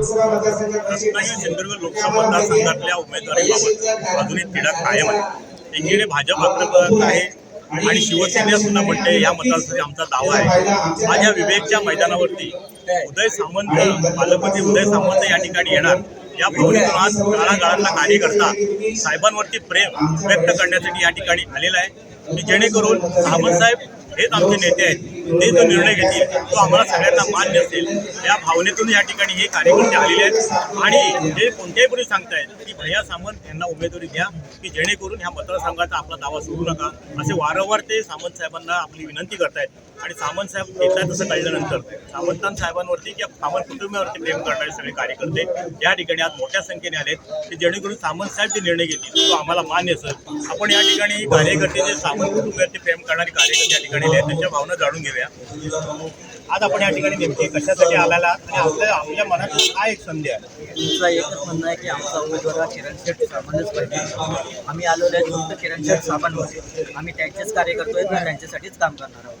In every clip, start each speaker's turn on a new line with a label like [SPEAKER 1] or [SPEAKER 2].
[SPEAKER 1] रत्नागिरी सिंधुदुर्ग लोकसभा मतदारसंघातल्या उमेदवारीबाबत अजूनही तिढा कायम आहे. एकीकडे भाजप आक्रमक आहे आणि शिवसेना सुद्धा म्हणते या मतदारसंघात आमचा दावा आहे. माझ्या विवेकच्या मैदानावरती उदय सामंत पालकमंत्री उदय सामंत या ठिकाणी येणार. या भावनेतून आज गाळागाळातला कार्यकर्ता साहेबांवरती प्रेम व्यक्त करण्यासाठी या ठिकाणी आलेला आहे. की जेणेकरून सामंत साहेब हेच आमचे नेते आहेत. ते जो निर्णय घेतील तो आम्हाला सगळ्यांना मान्य असेल. या भावनेतून या ठिकाणी हे कार्यकर्ते आलेले आहेत. आणि जे कोणत्याही पुढे सांगतायत की भैया सामंत यांना उमेदवारी द्या की जेणेकरून ह्या मतदारसंघाचा आपला दावा सोडू नका. असे वारंवार ते सामंत साहेबांना आपली विनंती करतायत. आणि सामंत साहेब येतात तसं कळल्यानंतर सामंतां साहेबांवरती किंवा सामंत कुटुंबावरती प्रेम करणारे सगळे कार्यकर्ते या ठिकाणी आज मोठ्या संख्येने आलेत की जेणेकरून सामंत साहेब जे निर्णय घेतील तो आम्हाला मान्य असेल. आपण या ठिकाणी कार्यकर्ते जे सामंत कुटुंबियावरती प्रेम करणारे कार्यकर्ते या ठिकाणी आले आहेत त्यांच्या भावना जाणून घेऊया. आज आपण या ठिकाणी नेमके कशासाठी आलेला आणि आपल्या आपल्या मनात काय एक संधी आहे?
[SPEAKER 2] तुमचं एकच म्हणणं आहे की आमचा उमेदवार हा किरण शेठ साबणच पाहिजे. आम्ही आलेलो आहे फक्त किरण शेठ साबणमध्ये आम्ही त्यांचेच कार्यकर्तो आहेत आणि त्यांच्यासाठीच काम करणार आहोत.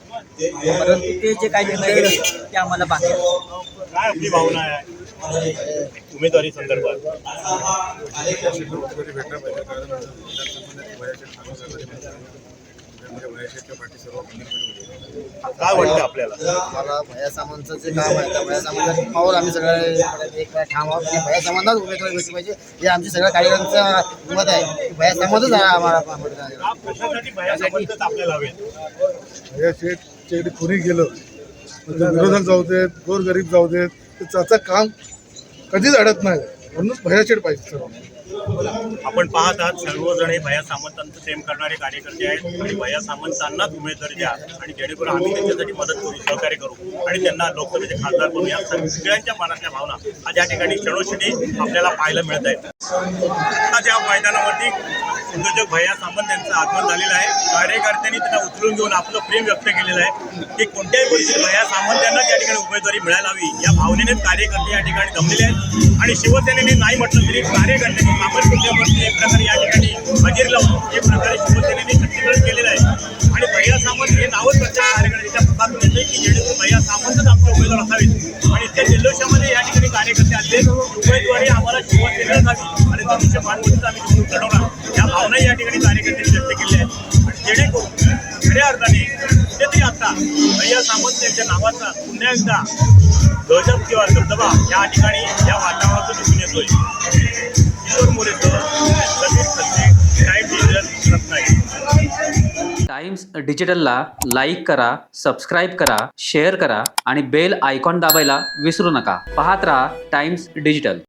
[SPEAKER 2] परंतु ते जे काही निर्णय घेतील ते आम्हाला बाकी आहे.
[SPEAKER 1] काय आपली भावना आहे? उमेदवारी संदर्भात.
[SPEAKER 3] भेटला पाहिजे कारण पाठी सर्व.
[SPEAKER 1] काय वाटतं आपल्याला?
[SPEAKER 4] मला भया सामंतचं जे काम आहे त्या भया सामंतच्या पावर आम्ही सगळे एक ठाम आहोत की भया सामंतच उमेदवारी भेटली पाहिजे. हे आमच्या सगळ्या कार्यकर्त्यांचं मत आहे. की भया सामंतच आहे आम्हाला
[SPEAKER 1] का कशासाठी भैया आपल्याला हवे
[SPEAKER 3] शेठ कोणी गेलं विरोधक जाऊ देत गोरगरीब जाऊ देत. तर त्याचं काम कधीच अडत नाही. म्हणूनच भयाचेड पाहिजे सर्व
[SPEAKER 1] आपण पाहत आहात सर्वजण हे भैया सामंतांचं प्रेम करणारे कार्यकर्ते आहेत आणि भया सामंतांनाच उमेदवारी द्या आणि जेणेकरून आम्ही त्यांच्यासाठी मदत करू सहकार्य करू आणि त्यांना लोकसभेचे खासदार बनू या सगळ्यांच्या मनातल्या भावना आज या ठिकाणी क्षणोक्षणी आपल्याला पाहायला मिळत आहेत. आज या मैदानावरती उद्योजक भैया सामंत यांचं आगमन झालेलं आहे. कार्यकर्त्यांनी त्यांना उचलून घेऊन आपलं प्रेम व्यक्त केलेलं आहे. की कोणत्याही परिस्थितीत भैया सामंत यांना या ठिकाणी उमेदवारी मिळायला हवी. या भावनेनेच कार्यकर्ते या ठिकाणी जमलेले आहेत. आणि संघटनेने नाही म्हटलं तरी कार्यकर्त्यांनी सामाजिक मुद्द्यावरती एक प्रकारे या ठिकाणी हजेरी लावून एक प्रकारे शिवसेनेने शक्तीकरण केलेलं आहे. आणि भैया सामंत हे नावच प्रत्येक कार्यकर्त्याच्या प्रकारून येते की जेणेकरून भैया सामंतच आमचे उमेदवार असावेत. आणि त्या जल्लोषामध्ये या ठिकाणी कार्यकर्ते आले उमेदवारी आम्हाला शिवसेनेला हवी आणि भविष्य मानमतीच आम्ही निवडून लढवणार. या भावनाही या ठिकाणी कार्यकर्त्यांनी व्यक्त केल्या आहेत. खऱ्या अर्थाने कुठेतरी आता. भैया सामंत यांच्या नावाचा पुन्हा एकदा गजब किंवा दबदबा या ठिकाणी या वातावरणातून दिसून येतोय. Kishore मोरेसह Satish Satte time digital Ratnagiri.
[SPEAKER 5] Times डिजिटलला like करा सबस्क्राईब करा शेअर करा आणि बेल आयकॉन दाबायला विसरू नका. पाहत राहा टाइम्स डिजिटल.